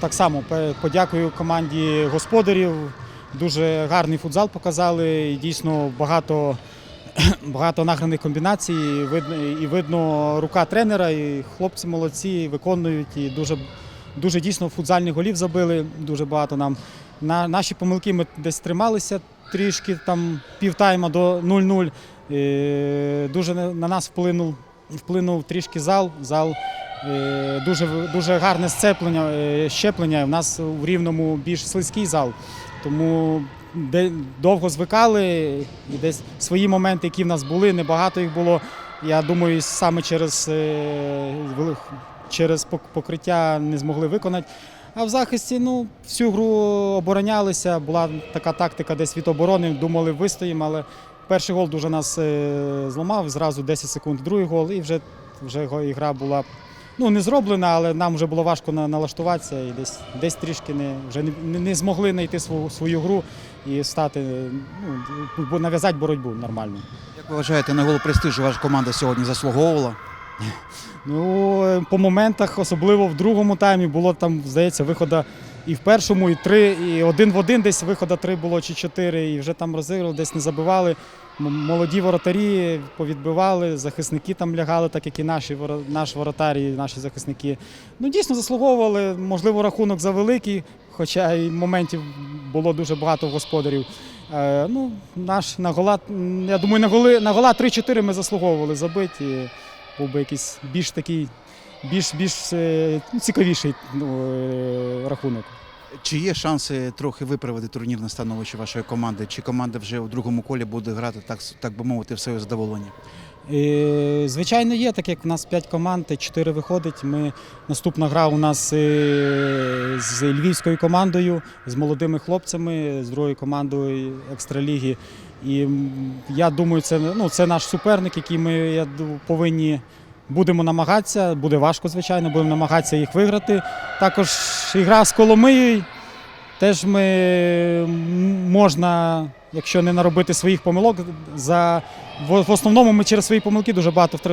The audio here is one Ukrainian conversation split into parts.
так само подякую команді господарів. Дуже гарний футзал показали. І дійсно багато, багато награних комбінацій. І видно, рука тренера, і хлопці молодці, виконують. І дуже, дуже дійсно футзальних голів забили. Дуже багато нам. На, наші помилки ми десь трималися трішки, там півтайма до 0-0. Е, Дуже на на нас вплинув, вплинув трішки зал. Зал е, дуже, дуже гарне сцеплення, е, щеплення. У нас в рівному більш слизький зал. Тому довго звикали і десь свої моменти, які в нас були, небагато їх було. Я думаю, саме через, е, через покриття не змогли виконати. А в захисті ну, всю гру оборонялися. Була така тактика десь від оборони, думали, вистоїмо, але перший гол дуже нас е, зламав. Зразу 10 секунд другий гол, і вже, вже ігра була ну, не зроблена, але нам вже було важко на- налаштуватися і десь, десь трішки не, вже не, не- змогли знайти свою, свою гру і стати, ну, нав'язати боротьбу нормально. Як ви вважаєте, на голу престижу ваша команда сьогодні заслуговувала? Ну, е, по моментах, особливо в другому таймі, було там, здається, виходу і в першому, і три, і один в один десь виходу три було чи чотири, і вже там розіграли, десь не забивали. Молоді воротарі повідбивали, захисники там лягали, так як і наші наш воротар і наші захисники. Ну, дійсно заслуговували. Можливо, рахунок завеликий, хоча і моментів було дуже багато в господарів. Е, ну, наш на гола, я думаю, на голи на гола 3-4 ми заслуговували забити. Був би якийсь більш такий, більш, більш е, ну, цікавіший ну, е, рахунок. Чи є шанси трохи виправити турнірне становище вашої команди? Чи команда вже у другому колі буде грати так, так би мовити, в своє задоволення? Е, Звичайно, є, так як в нас 5 команд, 4 виходить. Ми, наступна гра у нас з львівською командою, з молодими хлопцями, з другою командою екстраліги. І я думаю, це, ну, це наш суперник, який ми я, повинні. Будемо намагатися, буде важко, звичайно, будемо намагатися їх виграти. Також ігра з Коломиєю. Теж ми можна, якщо не наробити своїх помилок, за в, основному ми через свої помилки дуже багато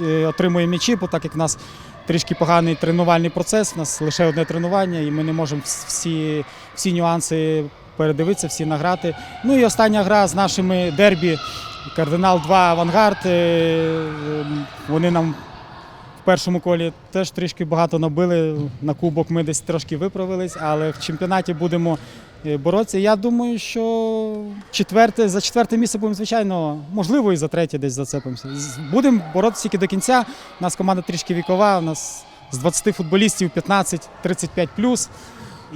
е, отримуємо м'ячі, бо так як в нас трішки поганий тренувальний процес, у нас лише одне тренування, і ми не можемо всі, всі нюанси передивитися, всі награти. Ну і остання гра з нашими дербі. Кардинал 2 Авангард. е, е, Вони нам в першому колі теж трішки багато набили. На кубок ми десь трошки виправились, але в чемпіонаті будемо е, боротися. Я думаю, що четверте, за четверте місце будемо, звичайно, можливо, і за третє десь зацепимося. Будемо боротися тільки до кінця. У нас команда трішки вікова. У нас з 20 футболістів 15-35 плюс.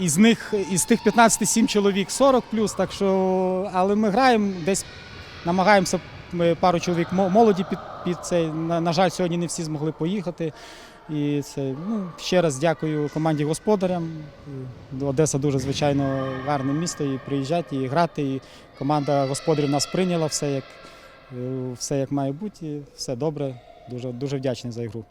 Із них із тих 15 7 чоловік 40 плюс. Так що, але ми граємо десь, намагаємося. Ми пару чоловік молоді під, під цей. На, на жаль, сьогодні не всі змогли поїхати. І це ну, ще раз дякую команді господарям. Одеса дуже звичайно гарне місто. І приїжджати, і грати. І команда господарів нас прийняла все як, е, все як має бути. Все добре. Дуже, дуже вдячний за ігру.